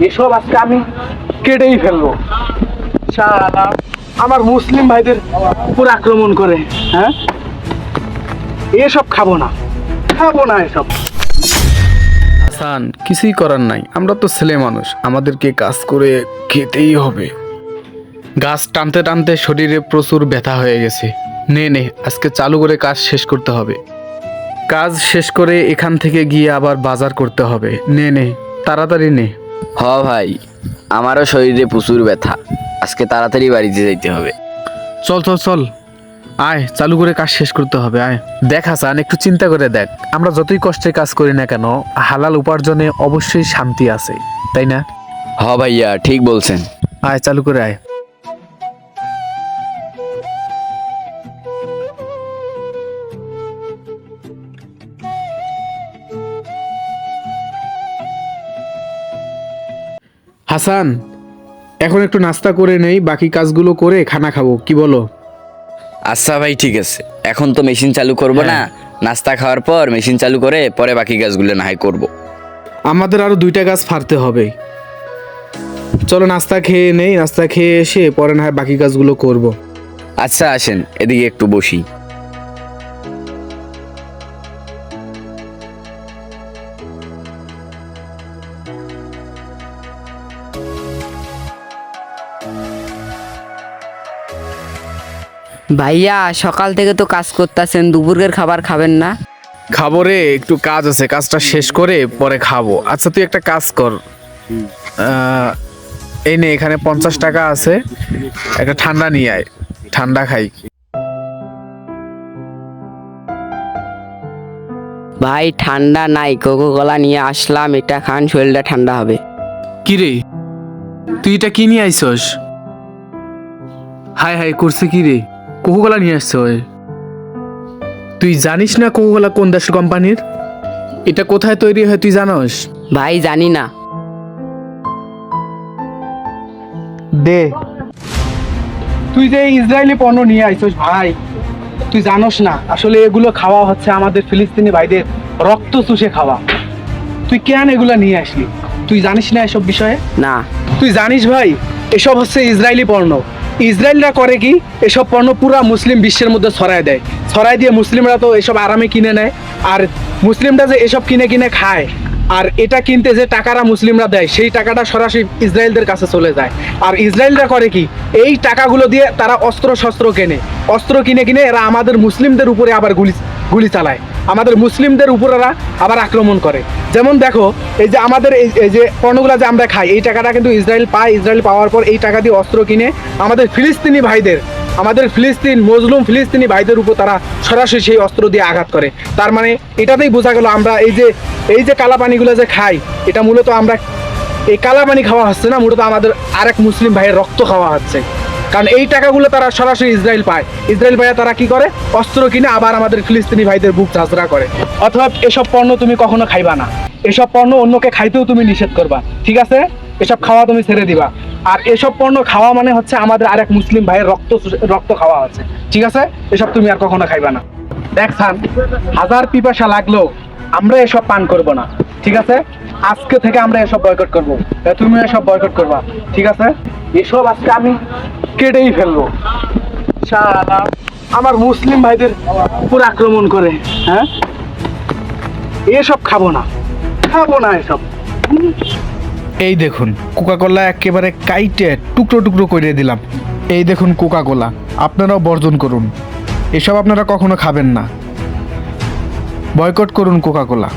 এসব আজকে আমি কেটেই ফেলব। আমার মুসলিম ভাইদের উপর আক্রমণ করে হ্যাঁ? এসব খাব না খাব না এসব। হাসান, কিছুই করার নাই। আমরা তো ছেলে মানুষ, আমাদেরকে কাজ করে খেতেই হবে। গাছ টানতে টানতে শরীরে প্রচুর ব্যথা হয়ে গেছে। নে নে, আজকে চালু করে কাজ শেষ করতে হবে। কাজ শেষ করে এখান থেকে গিয়ে আবার বাজার করতে হবে। নে নে, তাড়াতাড়ি নে। হ ভাই আমারও শরীরে প্রচুর ব্যথা। আজকে তাড়াতাড়ি বাড়িতে যাইতে হবে। চল চল চল। আয় চালু করে কাজ শেষ করতে হবে আয়। দেখ হাসান একটু চিন্তা করে দেখ। আমরা যতই কষ্টে কাজ করি না কেন হালাল উপার্জনে অবশ্যই শান্তি আছে তাই না? হ ভাইয়া ঠিক বলছেন। আয় চালু করে আয়। হাসান এখন একটু নাস্তা করে নেই বাকি কাজগুলো করে খানা খাব কি বলো? আচ্ছা ভাই ঠিক আছে। এখন তো মেশিন চালু করব না। নাস্তা খাওয়ার পর মেশিন চালু করে পরে বাকি কাজগুলো না হয় করব। আমাদের আরও দুইটা গাছ ফাড়তে হবে। চলো নাস্তা খেয়ে নেই নাস্তা খেয়ে এসে পরে না হয় বাকি কাজগুলো করব। আচ্ছা আসেন এদিকে একটু বসি। ভাইয়া সকাল থেকে তো কাজ করতেছেন দুপুরের খাবার খাবেন না। খাব রে একটু কাজ আছে কাজটা শেষ করে পরে খাব। আচ্ছা তুই একটা কাজ কর। আহ, এই নে এখানে পঞ্চাশ টাকা আছে একটা ঠান্ডা নিয়ে আয় ঠান্ডা খাই। ভাই ঠান্ডা নাই কোকো কলা নিয়ে আসলাম এটা খান শরীরটা ঠান্ডা হবে। কি রে? তুই এটা কি নিয়ে আইসস হাই হাই করছে কি রে? কোকোকোলা নিয়ে আসছ তুই জানিস না কোকোকোলা কোন দেশের কোম্পানির? এটা কোথায় তৈরি হয় তুই জানোস? ভাই জানি না। দে। তুই যে ইসরায়েলি পণ্য নিয়ে আইছিস ভাই তুই জানোস না আসলে এগুলো খাওয়া হচ্ছে আমাদের ফিলিস্তিনি ভাইদের রক্ত চুষে খাওয়া। তুই কেন এগুলো নিয়ে আসলি? তুই জানিস না এসব বিষয়ে? না। তুই জানিস ভাই এসব হচ্ছে ইসরায়েলি পণ্য। ইসরায়েলরা করে কি? এসব পণ্য পুরা মুসলিম বিশ্বের মধ্যে ছড়ায় দেয়। ছড়ায় দিয়ে মুসলিমরা তো এসব আরামে কিনে নেয়। আর মুসলিমরা যে এসব কিনে কিনে খায়, আর এটা কিনতে যে টাকাটা মুসলিমরা দেয়, সেই টাকাটা সরাসরি ইসরায়েলদের কাছে চলে যায়। আর ইসরায়েলরা করে কি? এই টাকাগুলো দিয়ে তারা অস্ত্র শস্ত্র কেনে। অস্ত্র কিনে কিনে এরা আমাদের মুসলিমদের উপরে আবার গুলি গুলি চালায়। আমাদের মুসলিমদের উপর এরা আবার আক্রমণ করে। যেমন দেখো, এই যে আমাদের এই এই যে পণ্যগুলো যে আমরা খাই, এই টাকাটা কিন্তু ইসরায়েল পায়। ইসরায়েল পাওয়ার পর এই টাকা দিয়ে অস্ত্র কিনে আমাদের ফিলিস্তিনি ভাইদের আমাদের ফিলিস্তিন, মজলুম ফিলিস্তিনি ভাইদের উপর তারা সরাসরি সেই অস্ত্র দিয়ে আঘাত করে। তার মানে এটাতেই বোঝা গেল আমরা এই যে এই যে কালাপানিগুলো যে খাই, এটা মূলত আমরা এই কালাপানি খাওয়া হচ্ছে না, মূলত আমাদের আরেক মুসলিম ভাইয়ের রক্ত খাওয়া হচ্ছে। কারণ এই টাকাগুলো তারা সরাসরি ইসরায়েল পায়। ইসরায়েল ভাইয়া তারা কি করে? অস্ত্র কিনে আবার আমাদের ফিলিস্তিনি ভাইদের বুক ঝাঁচড়া করে। অথবা এসব পণ্য তুমি কখনো খাইবা না। এসব পণ্য অন্যকে খাইতেও তুমি নিষেধ করবা। ঠিক আছে? এসব খাওয়া তুমি ছেড়ে দিবা। আর এসব পণ্য খাওয়া মানে হচ্ছে আমাদের আরেক মুসলিম ভাইয়ের রক্ত রক্ত খাওয়া আছে। ঠিক আছে? এসব তুমি আর কখনো খাইবা না। দেখছান হাজার পিপাসা লাগলেও আমরা এসব পান করব না। ঠিক আছে? আজকে থেকে আমরা এসব বয়কট করব। তুমি এসব বয়কট করবা, ঠিক আছে? এসব আজকে আমি কেটেই ফেলব। আমার মুসলিম ভাইদের উপর আক্রমণ করে হ্যাঁ? এসব খাব না। খাব না এসব। এই দেখুন কোকা কোলা একেবারে কাইটে টুকরো টুকরো করে দিলাম। এই দেখুন কোকা কোলা আপনারাও বর্জন করুন। এসব আপনারা কখনো খাবেন না। বয়কট করুন কোকা কোলা